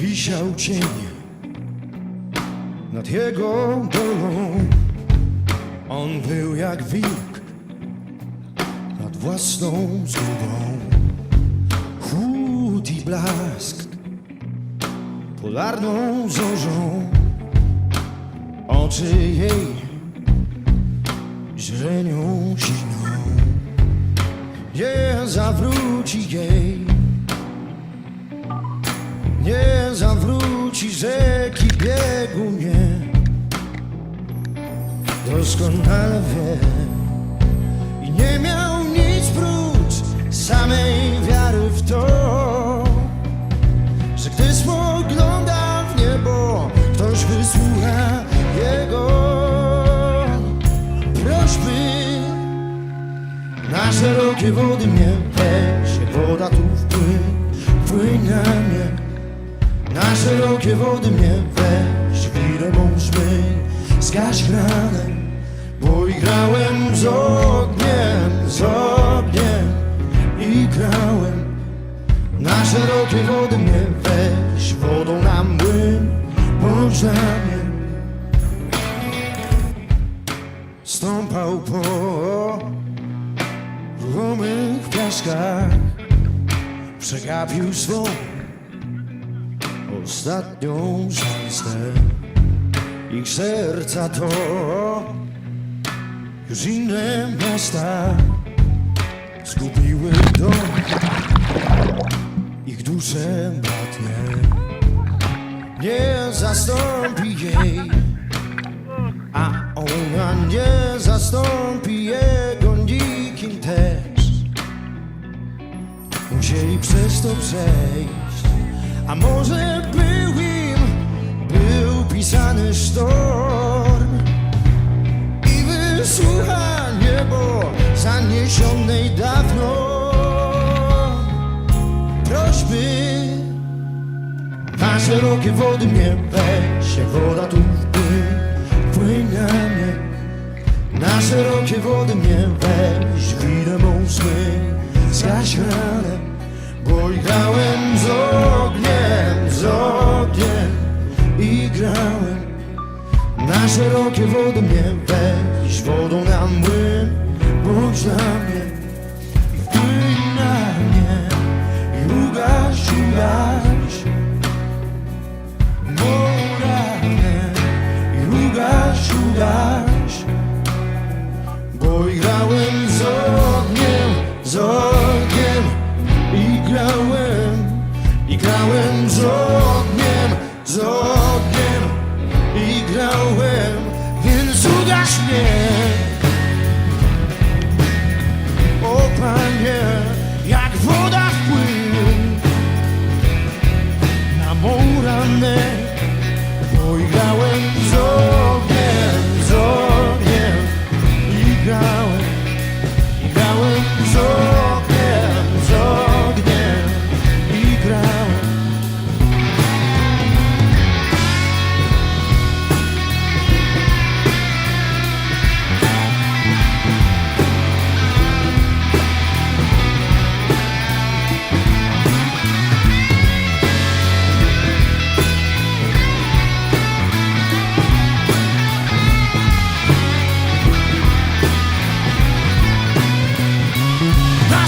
wisiał cień nad jego dolą. On był jak wilk nad własną zgubą. Chłód i blask polarną zorzą. Oczy jej źrenią siną. Nie zawróci jej biegu nie Doskonale wie I nie miał nic prócz samej wiary w to Że gdy spogląda w niebo Ktoś wysłucha jego prośby. Na szerokie wody mnie weź, woda tu wpłyń na mnie. Na szerokie wody mnie weź, wirę mą zmyj, zgaś ranę, bo i grałem z ogniem, z ogniem i grałem. Na szerokie wody mnie weź, wodą na młyn, bądź na. Stąpał po ruchomych piaskach Przegapił swą ostatnią szansę Ich serca to już inne miasta Zgubiły dom. Ich dusze bratnie Nie zastąpi jej a ona nie zastąpi jego nikim też. Musieli przez to przejść A może był im, był pisany sztorm I wysłucha niebo zaniesionej dawno Prośby na szerokie wody mnie weź, woda tu na mnie. Na szerokie wody mnie weź, wirę mą zgaś ranę, bo i grałem z szerokie wody mnie weź, wodą na młyn, bądź na mnie.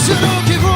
National Give